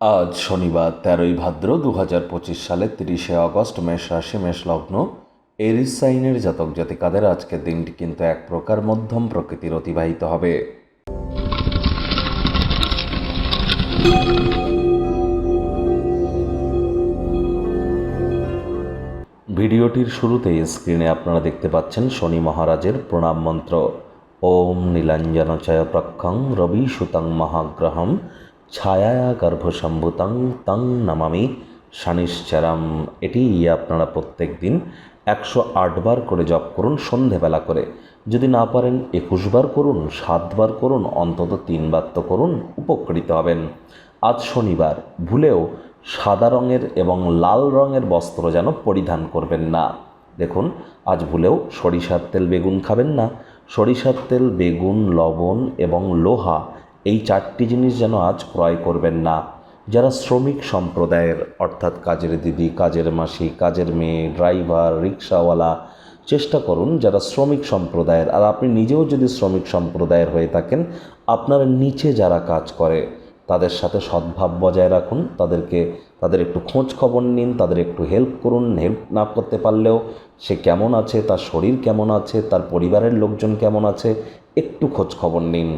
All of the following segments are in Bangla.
আজ শনিবার তেরোই ভাদ্র দু হাজার পঁচিশ সালের তিরিশে আগস্ট মেষ রাশি, মেষ লগ্ন। এরিস সাইনের জাতক জাতিকাদের আজকের দিনটি কিন্তু এক প্রকার মধ্যম প্রকৃতির অতিবাহিত হবে। ভিডিওটির শুরুতেই স্ক্রিনে আপনারা দেখতে পাচ্ছেন শনি মহারাজের প্রণাম মন্ত্র। ওম নীলাঞ্জনচয় প্রক্ষং রবি সুতং মহাগ্রহম। ছায়া গর্ভসম্ভুতং তং নমামি শনিশ্চরম। এটি আপনারা প্রত্যেক দিন একশো আটবার করে জপ করুন সন্ধেবেলা করে। যদি না পারেন একুশবার করুন সাতবার করুন, অন্তত তিনবার তো করুন, উপকৃত হবেন। আজ শনিবার, ভুলেও সাদা রঙের এবং লাল রঙের বস্ত্র যেন পরিধান করবেন না। দেখুন, আজ ভুলেও সরিষার তেল বেগুন খাবেন না। সরিষার তেল বেগুন, লবণ এবং লোহা এই চারটি জিনিস যেন আজ ক্রয় করবেন না। যারা শ্রমিক সম্প্রদায়ের, অর্থাৎ কাজের দিদি, কাজের মাসি, কাজের মেয়ে, ড্রাইভার, রিক্সাওয়ালা, চেষ্টা করুন যারা শ্রমিক সম্প্রদায়ের, আর আপনি নিজেও যদি শ্রমিক সম্প্রদায়ের হয়ে থাকেন, আপনার নিচে যারা কাজ করে, তাদের সাথে সদ্ভাব বজায় রাখুন। তাদেরকে, তাদের একটু খোঁজ খবর নিন, তাদের একটু হেল্প করুন। হেল্প না করতে পারলেও সে কেমন আছে, তার শরীর কেমন আছে, তার পরিবারের লোকজন কেমন আছে, একটু খোঁজ খবর নিন।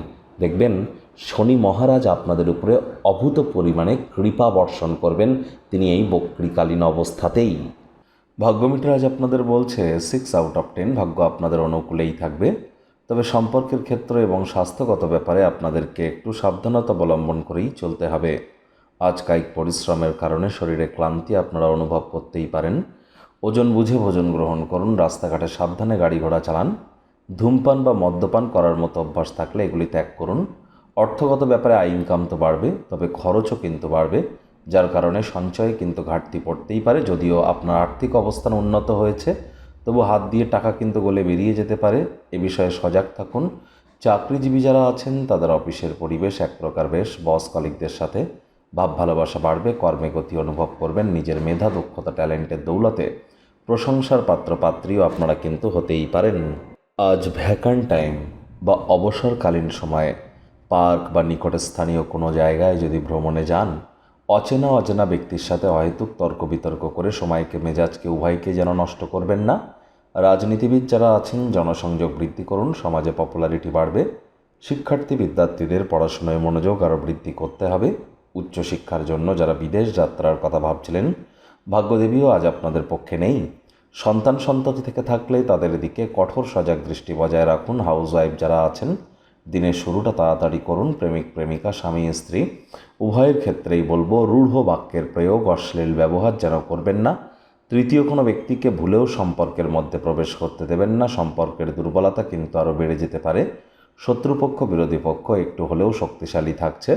দেখবেন শনি মহারাজ আপনাদের উপরে অভূত পরিমাণে কৃপা বর্ষণ করবেন। তিনি এই বক্রিকালীন অবস্থাতেই। ভাগ্যমিটার আজ আপনাদের বলছে সিক্স আউট অফ টেন ভাগ্য আপনাদের অনুকূলেই থাকবে। তবে সম্পর্কের ক্ষেত্র এবং স্বাস্থ্যগত ব্যাপারে আপনাদেরকে একটু সাবধানতা অবলম্বন করেই চলতে হবে। আজ কায়িক পরিশ্রমের কারণে শরীরে ক্লান্তি আপনারা অনুভব করতেই পারেন। ওজন বুঝে ভোজন গ্রহণ করুন, রাস্তাঘাটে সাবধানে গাড়ি ঘোড়া চালান। ধূমপান বা মদ্যপান করার মতো অভ্যাস থাকলে এগুলি ত্যাগ করুন। অর্থগত ব্যাপারে আয় ইনকাম তো বাড়বে, তবে খরচও কিন্তু বাড়বে, যার কারণে সঞ্চয়ে কিন্তু ঘাটতি পড়তেই পারে, যদিও আপনার আর্থিক অবস্থান উন্নত হয়েছে। তবু হাত দিয়ে টাকা কিন্তু গলে বেরিয়ে যেতে পারে। এ বিষয়ে সজাগ থাকুন। চাকরিজীবী যারা আছেন, তাদের অফিসের পরিবেশ এক প্রকার বেশ বস কলিকদের সাথে ভাব ভালোবাসা বাড়বে, কর্মে গতি অনুভব করবেন, নিজের মেধা, দক্ষতা, ট্যালেন্টের দৌলতে প্রশংসার পাত্র, পাত্রীও আপনারা কিন্তু হতেই পারেন। আজ ভ্যাকান্ট টাইম বা অবসরকালীন সময়ে পার্ক বা নিকটস্থানীয় কোনো জায়গায় যদি ভ্রমণে যান, অচেনা অচেনা ব্যক্তির সাথে অহেতুক তর্ক বিতর্ক করে সময়কে, মেজাজকে, উভয়কে যেন নষ্ট করবেন না। রাজনীতিবিদ যারা আছেন, জনসংযোগ বৃদ্ধি করুন, সমাজে পপুলারিটি বাড়বে, শিক্ষার্থী, বিদ্যার্থীদের পড়াশোনায় মনোযোগ আরও বৃদ্ধি করতে হবে। উচ্চশিক্ষার জন্য যারা বিদেশ যাত্রার কথা ভাবছিলেন, ভাগ্যদেবীও আজ আপনাদের পক্ষে নেই। সন্তান সন্ততি থেকে থাকলে তাদের দিকে কঠোর সজাগ দৃষ্টি বজায় রাখুন। হাউস ওয়াইফ যারা আছেন দিনের শুরুটা তাড়াতাড়ি করুন, প্রেমিক, প্রেমিকা, স্বামী, স্ত্রী। উভয়ের ক্ষেত্রেই বলব, রূঢ় বাক্যের প্রয়োগ, অশ্লীল ব্যবহার যেন করবেন না। তৃতীয় কোনো ব্যক্তিকে ভুলেও সম্পর্কের মধ্যে প্রবেশ করতে দেবেন না। সম্পর্কের দুর্বলতা কিন্তু আরও বেড়ে যেতে পারে। শত্রুপক্ষ, বিরোধী পক্ষ একটু হলেও শক্তিশালী থাকছে।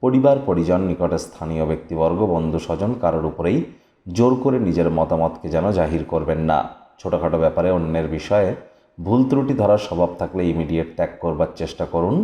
পরিবার, পরিজন, নিকটে স্থানীয় ব্যক্তিবর্গ, বন্ধু, স্বজন কারোর উপরেই জোর করে নিজের মতামতকে যেন জাহির করবেন না। ছোটোখাটো ব্যাপারে অন্যের বিষয়ে ভুল ত্রুটি ধরার স্বভাব থাকলে ইমিডিয়েট ত্যাগ করবার চেষ্টা করুন।